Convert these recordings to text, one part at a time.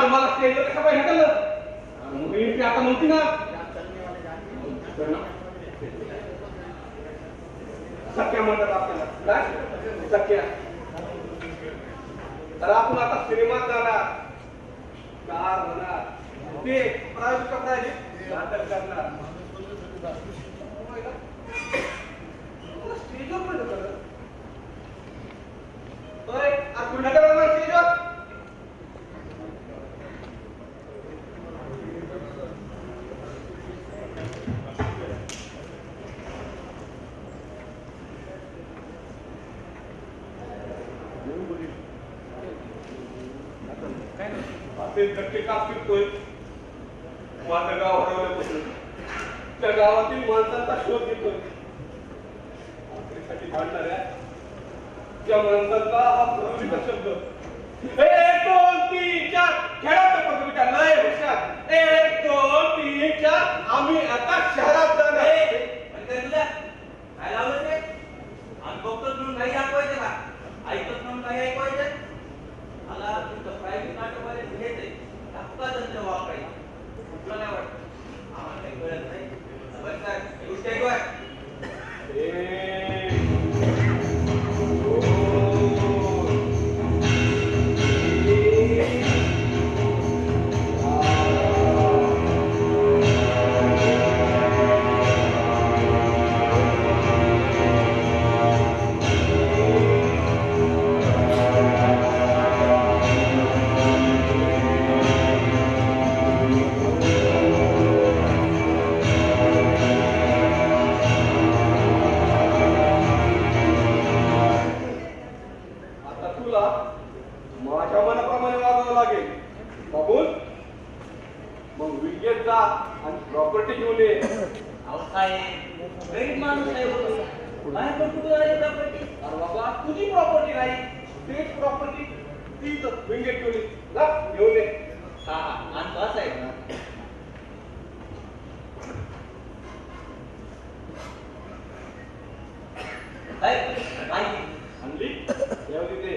अरे मला स्टेजवर कसं पाहिजे ढकललं अरे एमपी आता नव्हती ना. सख्या म्हणतात आपल्याला. काय? सख्या. तर आपण आता सिनेमात जाणार. कार होणार. ते प्रायोजित का प्रायव्हेट नाटक करणार. स्टेजवर पण ढकललं. होय, आज कुठं ते धक्के का फिरतोय? माझं गाव हरवल्यापासून. त्या गावातील माणसांचा शोध घेतोय. नोकरीसाठी भांडणाऱ्या त्या माणसांचा हा प्रवृत्त शब्द. एक दोन तीन चार. खेळाचं पद बेटा लय हुशार. एक दोन तीन चार. आम्ही आता शहरात जाणार. काय लावलं ते? आणि बघतोच म्हणून नाही ऐकवायचं का? ऐकत म्हणून नाही ऐकवायचं? मला तुमचं प्रायव्हेट नाटक घेत आहे धक्का तंत्र वापरायचा. कुठलं नाही वाटत? आम्हाला काही कळत नाही. बरं काय माहिती आणली ठेव तिथे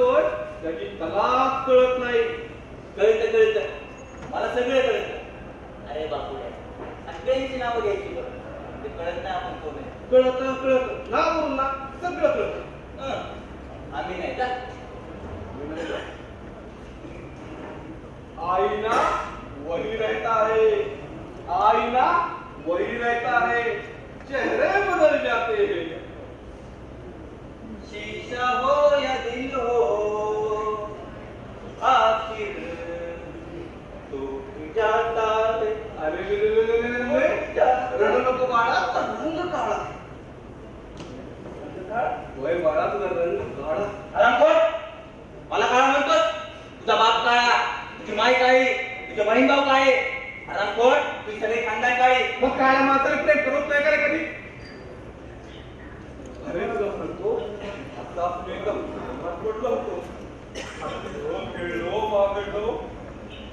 करतोय त्याची तलाक कळत नाही. कळतं कळतं. मला सगळं कळतं. अरे बापू सगळ्यांची नावं घ्यायची बरं. ते कळत नाही आपण कळत कळत. ना बोल ना सगळं कळत. पकडलो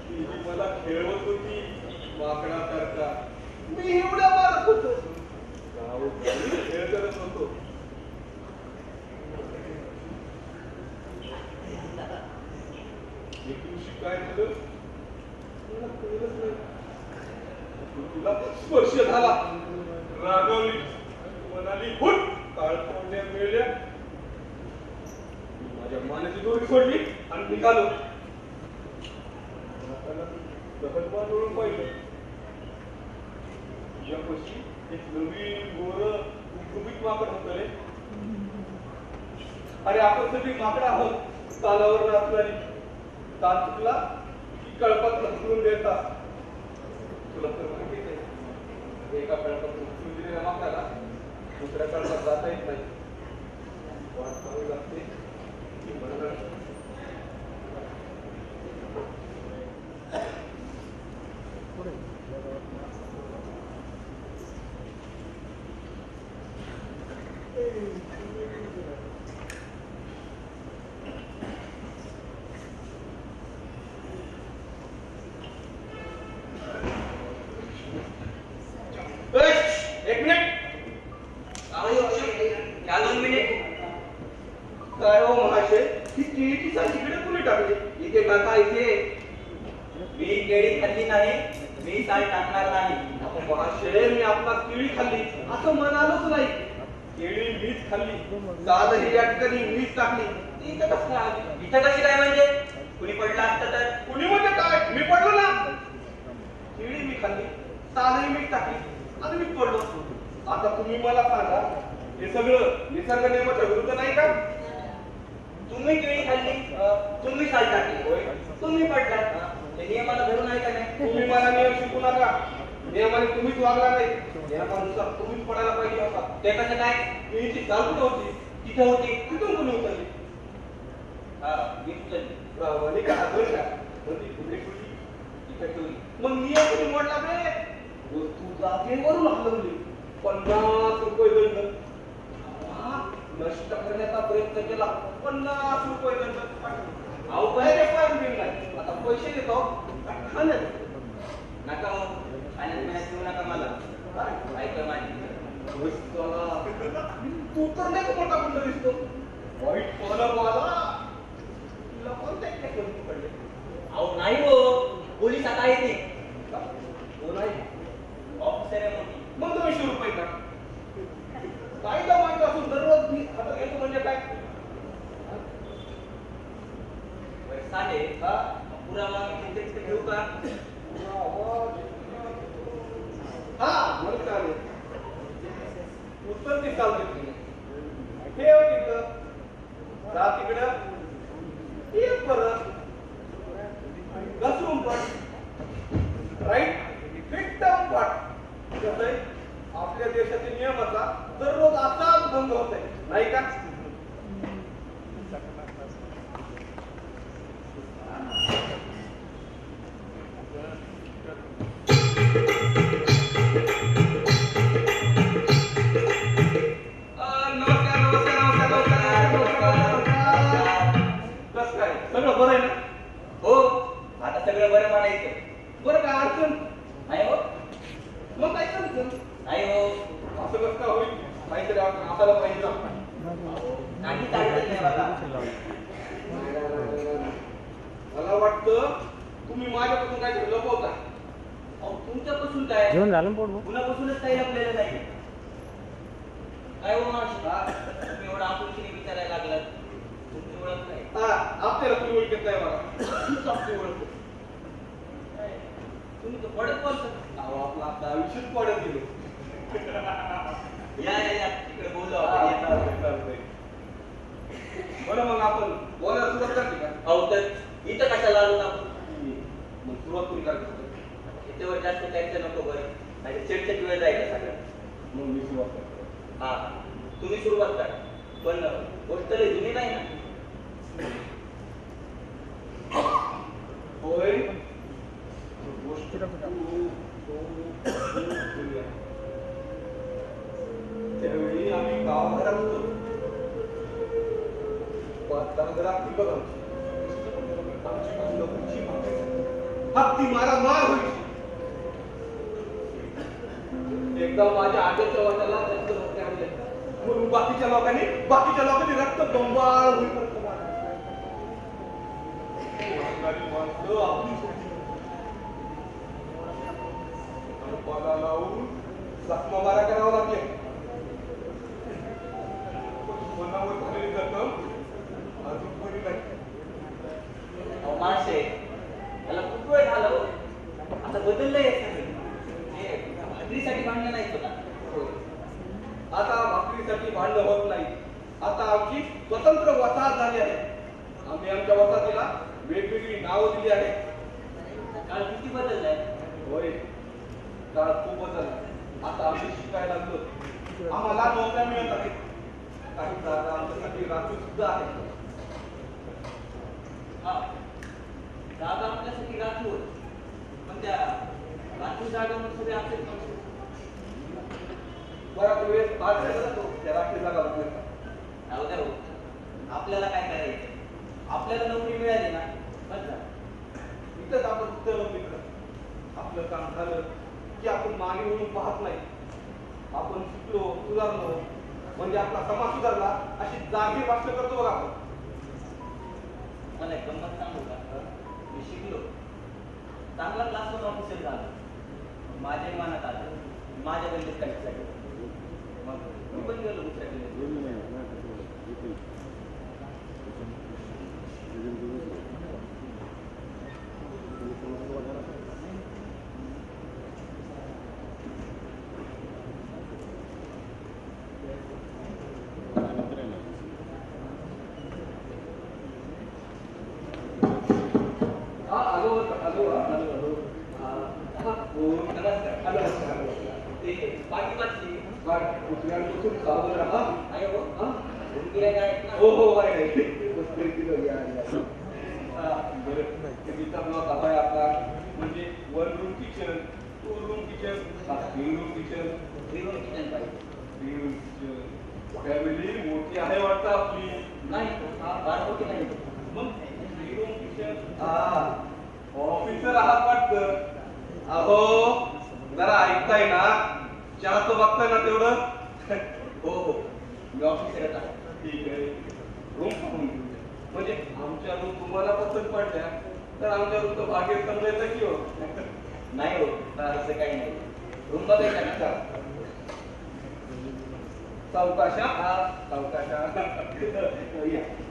ती मला खेळवत होती वाकडा करता मी एवढ्या मारत होतो. खेळ करत होतो काय केलं मला तुला स्पर्श झाला. रागवली. म्हणाली फुट काळ कोंड्या मिळल्या माझ्या मानेची दोरी सोडली आणि निघालो. दहन बांधून या यापाशी एक नवीन गोर गुबगुबीत माकड होतं रे. अरे आपण सगळी माकड आहोत तालावर नाचणारी ताल चुकला की कळपात लपवून देता? तुला तर माहिती नाही एका कळपात लपवून दिलेल्या माकडाला. दुसऱ्या कळपात जाता येत नाही. वाट पाहावी लागते. की मरण एक मिनिट अहो, या दोन मिनिट काय हो महाशय ही केळीची साल तिकडे कुणी टाकली इथे टाका इथे मी केळी खाल्ली नाही मी साल टाकणार नाही अहो महाशय मी आपला केळी खाल्ली असं म्हणालोच नाही केळी मीच खाल्ली. सालही या ठिकाणी मीच टाकली. ती इथं कसं काय आली? इथं कशी काय म्हणजे? कुणी पडलं असतं तर? कुणी म्हणजे काय? मी पडलो ना. केळी मी खाल्ली. सालही मीच टाकली. आणि मी पडलो. आता तुम्ही मला सांगा हे सगळं निसर्ग नियमाच्या विरुद्ध नाही का? तुम्ही केळी खाल्ली. तुम्ही साल टाकली. तुम्ही पडलात. ते नियमाला धरून आहे का नाही? तुम्ही मला नियम शिकू नका. नियमाने तुम्हीच वागला नाही. नियमानुसार तुम्हीच पडायला पाहिजे होता. ते काय? केळीची चालू होती तिथे होती. तिथून कोणी उतरली? हा, मी उचलली. का बरं का म्हणजे कुठे? कुठे इथं ठेवली. मग नियम कुठे मोडला बे? वस्तू जागेवरून हलवली. पन्नास रुपये दंड. नष्ट करण्याचा प्रयत्न केला. पन्नास रुपये दंड. अहो पहिले पण बिल नाही. आता पैसे देतो. का खाण्यात नका हो. तू तर नाही का मोठा दिसतो वाईट तुला कोणत्या पडले अहो नाही हो पोलीस आता येते हो नाही ऑफिसर आहे मोठी मग दोनशे रुपये का कायदा माहिती असून दररोज मी घेतो म्हणजे काय बरं, चालेल हा? पुरावा ठेवू का हा मला चालेल. उत्तर दिसाल चालते ठेव हो तिथं. जा तिकडं. ये परत. घसरून पट राईट फिट टाऊन पड. कसं आपल्या देशातील नियमाचा दररोज असाच भंग होत आहे नाही का? तुम्ही एवढा आपुलकीने विचारायला लागलात. तुमची ओळख नाही हा आपल्याला तुम्ही ओळखत नाही मला हीच आपली ओळख. आहे. काय? तुम्ही तर पडत पडत अहो, आपलं आता आयुष्यच पडत गेलो. या या या. तिकडे बोललो आपण. या. चालतंय, चालतंय. बरं मग आपण बोलायला सुरुवात करते का? अहो तर इथं कशाला आलो आपण? मग सुरुवात तुम्ही करता? याच्यावर जास्त चर्चा नको बरं. नाही चिडचिड वेळ जाईल सगळं. मग मी सुरुवात करतो. हा. तुम्ही सुरुवात करा. पण गोष्ट लय जुनी नाही ना. होय. गोष्ट त्यावेळी आम्ही गावात होतो पाच बघा. आमची भांडणाची हत्ती मारा मार होईल. एकदा माझ्या आजच्या वाट्याला त्यांचं भक्त आणले. म्हणून बाकीच्या लोकांनी बाकीच्या लोकांनी रक्त बंबाळ होईपर्यंत मारलं. येणारी माणसं आपली गणपाला लावून जखमा मारा करावा लागले पण मनावर झालेली जखम अजून बरी नाही अहो माणसे त्याला खूप वेळ झाला हो आता बदललंय सगळं हे भाकरीसाठी भांडणं नाही होता होय. आता भाकरीसाठी भांडण होत नाही आता आमची स्वतंत्र वसाहत झाली आहे. आम्ही आमच्या वसाहतीला वेगवेगळी नावं दिली आहेत. काळ किती बदललाय होय. काळ खूप बदलला आता आम्ही शिकायला लागलो. आम्हाला नोकऱ्या मिळत आहेत. काही जागा आमच्यासाठी राखीव सुद्धा आहेत. हा. जागा आपल्यासाठी राखीव. पण त्या राखीव जागामध्ये सगळे आपले बराच वेळ झाला जातो. त्या राखीव जागा राहू द्या. आपल्याला काय करायचं? आपल्याला नोकरी मिळाली ना? बस. इथंच आपण उत्तर मित्र आपलं काम झालं की आपण मागे वळून पाहत नाही. आपण शिकलो सुधारलो म्हणजे आपला समाज सुधारला अशी जागीर भाषण करतो बघा आपण. मला एक गंमत सांगू का? मी शिकलो. चांगला क्लास वन ऑफिसर झालो. माझ्या मनात आलं. माझ्या गल्लीत काही Mình đừng. ते तिचा ब्लॉक हा आहे आपला म्हणजे one room kitchen two room kitchen three room kitchen Three room kitchen पाहिजे. थ्री रूम किचन फॅमिली मोठी आहे वाटतं आपली. नाही मोठी नाही. मग थ्री रूम किचन हा. ऑफिसर आहात वाटतं. अहो जरा ऐकताय ना? चहाचं बघताय ना तेवढं? हो हो. मी ऑफिसरच आहे ठीक आहे. रूम. म्हणजे आमच्या रूम तुम्हाला पसंत पडल्या. तर आमच्या रूम तर भाग्य समजायचं की हो नाही हो असं काही नाही. रूम बघायचा ना चला. सावकाशा हा सावकाशा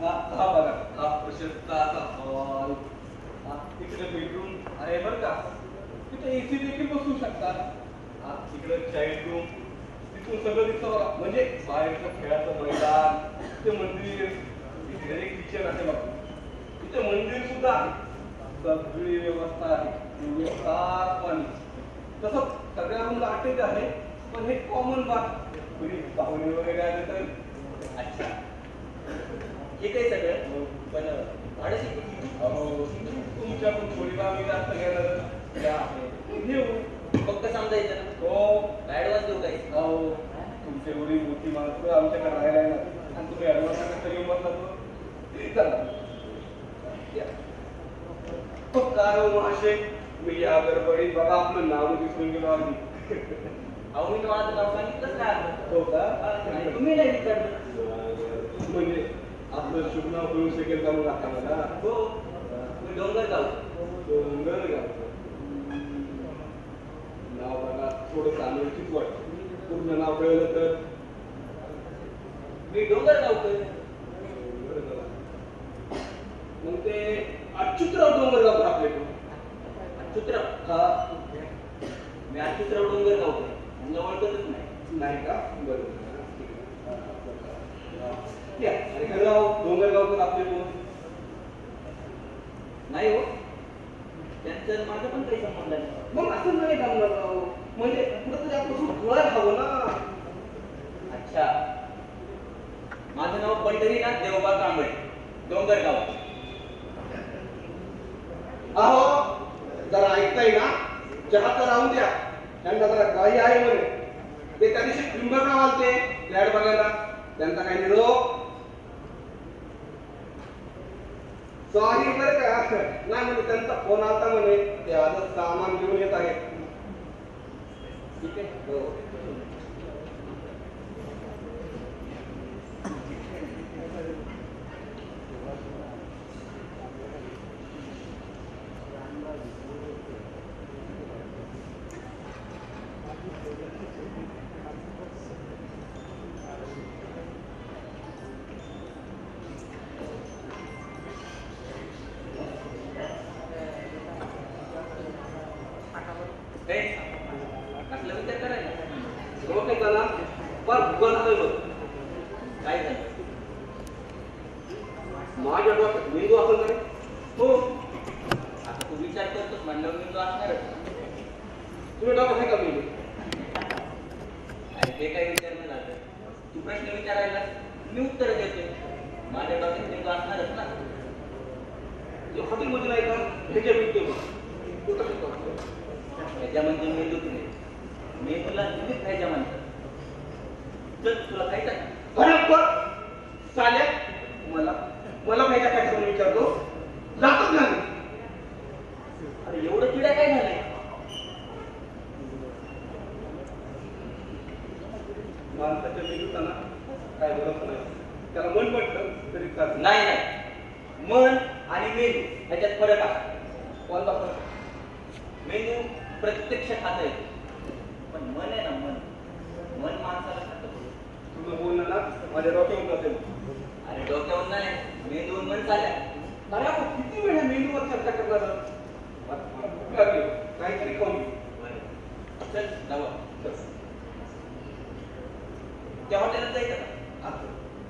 हा बघा. हा प्रशस्त असा हॉल. हा तिकडे बेडरूम आहे बरं का. तिथे सी देखील बसू शकतात. हा तिकडे चाइल्ड रूम तिथून सगळं दिसतं बघा. म्हणजे बाहेरचं खेळाचं मैदान ते मंदिर. तिकडे एक किचन आहे बघा. तिथे मंदिर सुद्धा आहे. सगळी व्यवस्था आहे. म्हणजे साफ पाणी. तसं सगळ्या रूमला अटॅच आहे पण हे कॉमन बात. कोणी पाहुणे वगैरे आले तर? अच्छा. ठीक आहे सगळं. पण भाडं तुमच्याकडून थोडी आम्ही जास्त आहे. घेऊ फक्त समजायचं ना? हो. ऍडव्हान्स देऊ काही? अहो तुमची एवढी मोठी माणसं आमच्याकडे राहायला येणार. आणि तुम्ही ऍडव्हान्स तरी? म्हणता चला काय हो महाशय मी या गडबडीत बघा आपलं नाव विसरून गेलो आम्ही अहो मी माझं नाव सांगितलंच नाही अगोदर. हो। का आणि तुम्ही नाही विचारलं म्हणजे आपलं शुभ नाव कळू शकेल का मग आता मला हो मी डोंगर गाव डोंगरगाव नाव बघा थोडं अनोळखीच वाटतं पूर्ण नाव कळलं तर मी डोंगर गावकर डोंगरगाव. मग ते अच्युतराव डोंगरगावकर आपले चित्र? हा. मी अच्युतराव डोंगर गावकर यांना ओळखतच नाही. नाही का? बरोबर या. हरिहरराव डोंगरगावकर आपले कोण? नाही हो. त्यांचं माझं पण काही संबंध नाही. मग असं नाही जमणार राव म्हणजे कुठंतरी आपलं जुळायला हवं ना. अच्छा. माझं नाव पंढरीनाथ देवबा कांबळे. डोंगर गाव. अहो जरा ऐकताय ना? चहा तर राहून द्या. त्यांना जरा गाई आहे म्हणे. ते त्या दिवशी पिंबरगाव वालते फ्लॅट बघायला. त्यांचा काही निरोप? सॉरी बरं का. नाही म्हणजे त्यांचा फोन आलता म्हणे. ते आजच सामान घेऊन येत आहे ठीक आहे? हो कसला विचार करायला डोक्याला फार भुगा झालोय बघ काय झालं मेंदू असेल का रे? हो आता तू विचार करतोस म्हणल्यावर मी तो असणारच. तुझ्या डोक्यात आहे का मेंदू? अरे ते काय विचार नाही झालं तू प्रश्न विचारायला मी उत्तर देतोय. माझ्या डोक्यात मी तो असणारच ना. तू हॉटेलमध्ये नाही का ह्याच्या बघ तू कसं करतो. ह्याच्यामध्ये मेंदूच नाही? मेंदूला तुम्ही खायच्या म्हणतात. चल तुला खायचं आहे? भयंकर चालेल. मला मला माहिती काय म्हणून विचारतो? जातच नाही अरे एवढं चिड्या काय झालंय? माणसाच्या मेंदूचा ना काय भरोसा नाही त्याला मन पडलं तरी चालतं. नाही नाही. मन आणि मेंदू ह्याच्यात फरक आहे. कोणता फरक मेंदू प्रत्यक्ष खाता येतो पण मन आहे ना मन. मन माणसाला खातं. तुझं बोलणं ना माझ्या डोक्यावर असेल अरे डोक्यावर नाही मेंदूवर मन चालल्या. आपण किती वेळा मेंदूवर चर्चा करणार मला. काहीतरी घे. चल चल. त्या हॉटेलात जायचं का.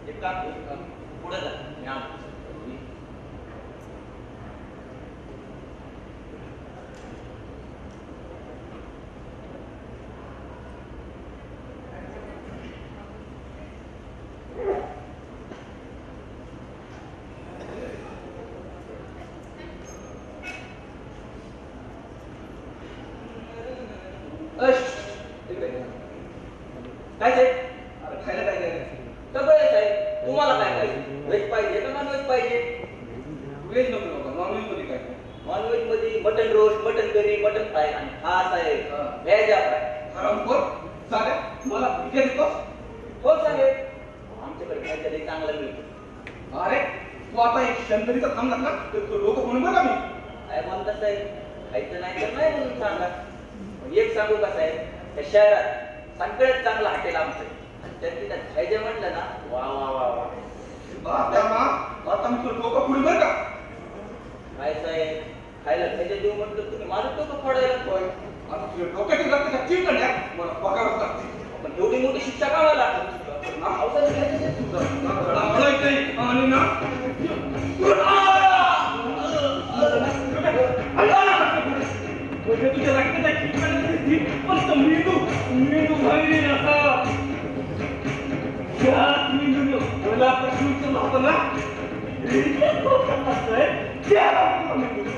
एक काम कर पुढे जा मी आलो. अश, इकडे ये. काय ते अरे खायला काय काय सगळं आहे साहेब. तुम्हाला काय पाहिजे व्हेज पाहिजे का नॉन व्हेज पाहिजे. व्हेज नको बाबा नॉनव्हेजमध्ये काय नॉन व्हेजमध्ये mutton roast mutton curry mutton fry आणि हा साहेब. व्हेज फ्राय हरामखोर चालेल मला इथे देतोस हो साहेब. आमच्याकडे काहीतरी चांगलं मिळतं. अरे तू आता एक शंकरीचा थांबलास ना तर तो लोक म्हणून बघा मी. काय म्हणता साहेब? खायचं नाही तर नाही म्हणून सांगा. एक सांगू का साहेब? त्या शहरात सगळ्यात चांगलं हॉटेल आमचं त्यात तिथं खायचं म्हटलं ना वा वा वा वा आता ना आता मी तुला डोकं पुढे बरं का काय साहेब खायला खायचं देऊ म्हटलं तुम्ही माझं डोकं फोडायला होय. आता तुझ्या डोक्याची तीन कड्या मला लागते पण एवढी मोठी शिक्षा काढावं लागतं ना घ्यायचं. तुझा. आणि ना म्हणजे तुझ्या रक्ताच्या ठिकाणी दिसती, पण तो मेंदू मेंदू बाहेर असा त्या मेंदूने मला प्रश्न विचारला होता ना इतक्या डोक्यात असतंय, त्या डोक्याला मेंदू.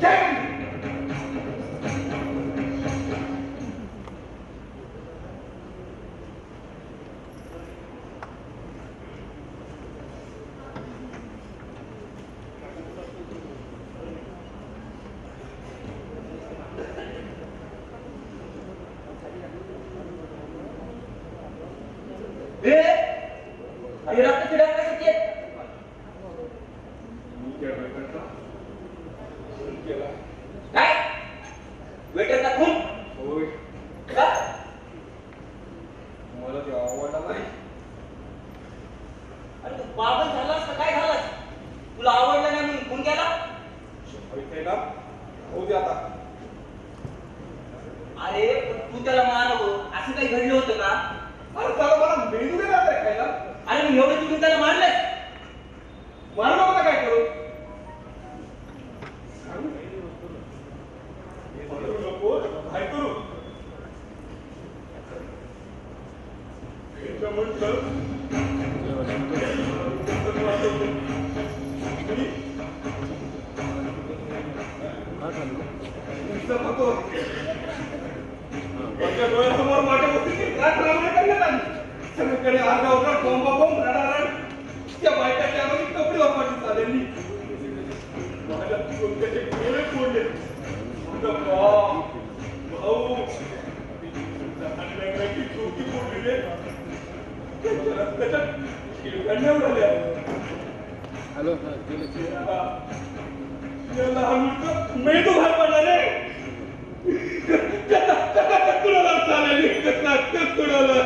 जय मेंदू. ए, अरे रक्त चिडा काय करते मी त्या बायकांचा खून केला. काय वेटरचा खून होय का मला ते आवडला नाही अरे तू पागल झालास का काय झालास तुला आवडलं नाही म्हणून खून केला ऐकाय ना होऊ दे आता अरे पण तू त्याला मारलं असं काही घडलं होतं का अरे त्याला मला मेंदू दे ना रे खायला अरे मग एवढं तुम्ही त्याला मारलंय मारू नको काय करू मारू नको काय करू एकदा म्हटलं तुमचं होतो माझ्या डोळ्यासमोर माझ्या गोष्टीची रावण्या करण्यात आली. सगळीकडे अर्धा उघड बोंबा बोंब रडारड त्या बायकाच्या अंगाची कपडे वापरली चालेली. माझ्या डोक्याचे डोळे फोडले. भाऊ लहान लेकराची चोकी फोडली रे. त्याच्या रक्ताच्या शिरकांड्या उडाल्या हॅलो हा मुलगा मेंदू पडला रे. कसा कसा ककुडाला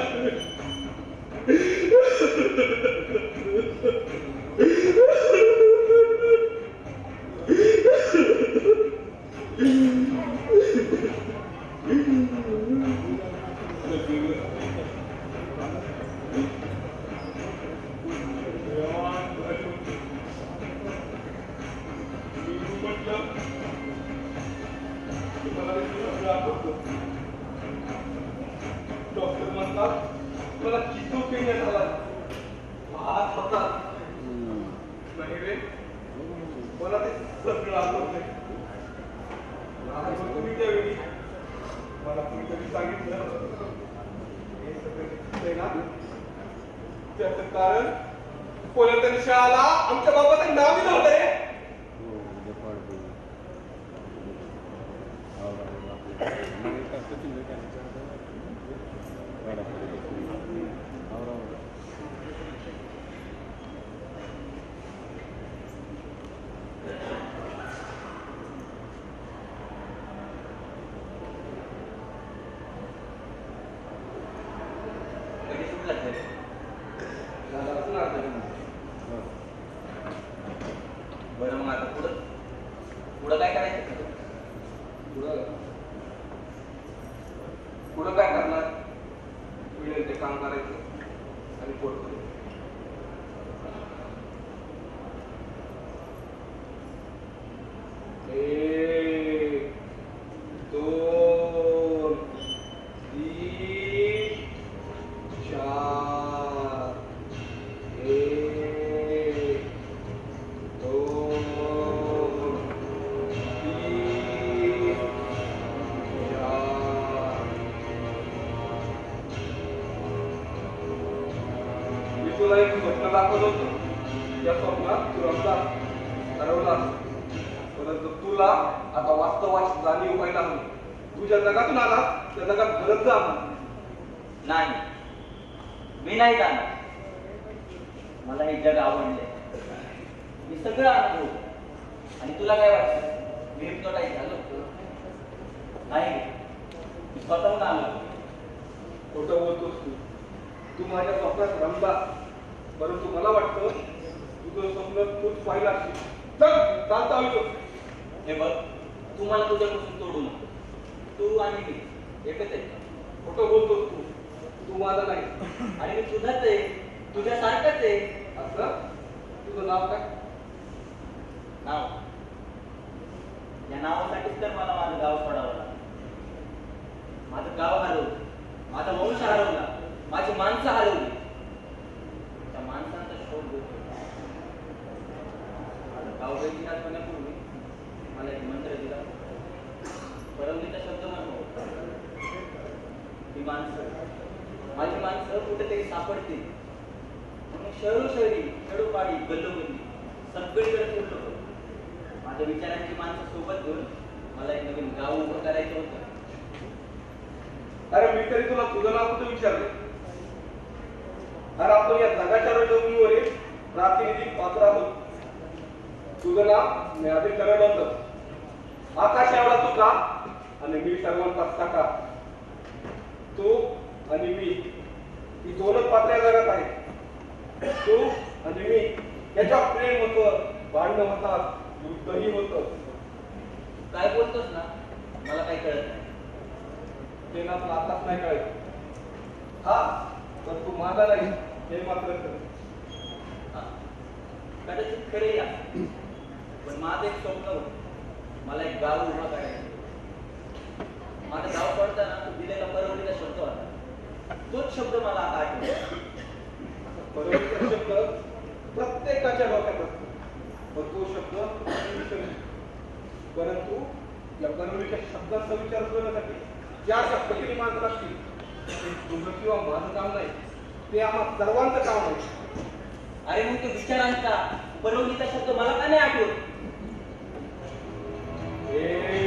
Gracias. तुला एक स्वप्न दाखवत होतो. या स्वप्नात तू रमलास ठरवलास परंतु तुला आता वास्तवाची जाणीव व्हायला हवी. तू ज्या जगातून आलास त्या जगात भरत जा नाही. मी नाही जाणार. मला हे जग आवडले मी सगळं अनुभव आणि तुला काय वाटतं? मी हिप्नोटाईज झालो नाही. मी स्वतःहून आलो खोटं बोलतोस तू. तू माझ्या स्वप्नात रमलास परंतु मला वाटतं तुझं स्वप्न तूच पाहिला असेल. चल चालता आलो हे बघ तू मला तुझ्यापासून तोडू नको. तू आणि मी एकच आहे. खोटं बोलतोस तू. तू माझा नाही. आणि मी तुझाच आहे. तुझ्यासारखंच आहे. असं? तुझं नाव काय? नाव. या नावासाठीच तर मला माझं गाव सोडावं लागलं. माझं गाव हरवलं. माझा वंश हरवला. माझी माणसं हरवली त्या माणसांचा शोध घेतो माझं गाव वैदिनाथ होण्यापूर्वी मला एक मंत्र दिला. परमनीचा शब्द म्हणतो ही माणसं. माझी माणसं कुठेतरी सापडतील. म्हणून शहरोशहरी खेडोपाडी गल्लोगल्ली सगळीकडे फिरलो होतो. माझ्या विचारांची माणसं सोबत घेऊन मला एक नवीन गाव उभं करायचं होतं. अरे मी तरी तुला तुझं नाव कुठं विचारलं? अरे आपण या जगाच्या रजभूमीवरील प्रातिनिधिक पात्र आहोत तुझं नाव मी आधी ठरवलं होतं. आकाश एवढा तुझा आणि मी सर्वांचा सखा. तू आणि मी ही दोनच पात्र जगात आहेत तू आणि मी याच्या प्रेम होतं भांडणं होतात युद्धही होतं. काय बोलतोस ना? मला काही कळत नाही. ते ना तुला आताच नाही कळायचं हा पण तू माझा नाही हे मात्र हा. कदाचित खरे या पण माझं एक स्वप्न होतं. मला एक गाव उभा करायचं. माझं गाव पडताना तू दिलेला परवडीचा शब्द होता. तोच शब्द मला आता आठवतो. परवडीचा शब्द प्रत्येकाच्या डोक्यात असतो. पण तो शब्द परंतु या बरोबरीच्या शब्दाचा विचार करण्यासाठी ज्या अशा प्रतिनिधी माणसं लागतील तुझं किंवा माझं काम नाही ते आम्हा सर्वांचं काम आहे. अरे मग तू विचारांचा परवडीचा शब्द मला का नाही आठवत? एक